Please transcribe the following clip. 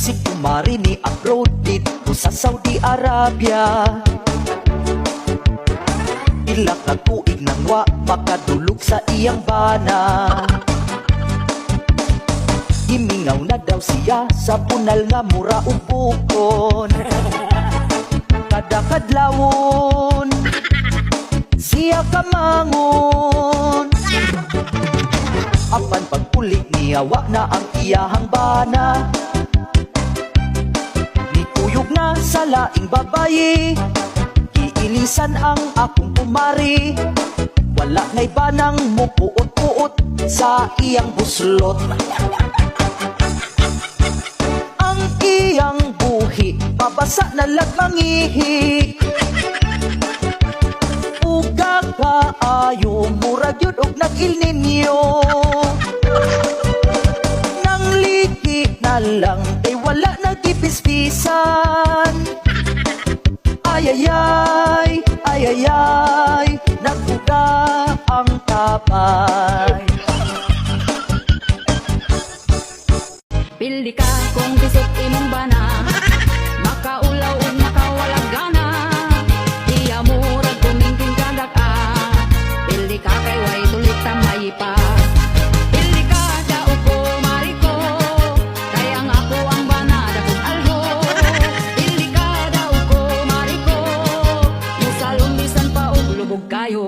Si kumari ni abroad dito sa Saudi Arabia. Ila ka tuig nang wa makadulog sa iyang bana. Himingaw na daw siya sa punal nga mura upukon Kada kadlawon siya kamangon Apan pagpulik niya wa na ang iyahang bana sa laing babayi Iilisan ang akong kumari. Wala na'y banang mupuot-puot sa iyang buslot. Ang iyang buhi Babasa na lagmangihi Uga kaayo Murag yun og nag-il ninyo. Nang na lang Ay wala nagipispisan ay ay ay ay ay Nagbuka ang tapay. Pili ka kung gusto imong bana. Makaulaw 该有。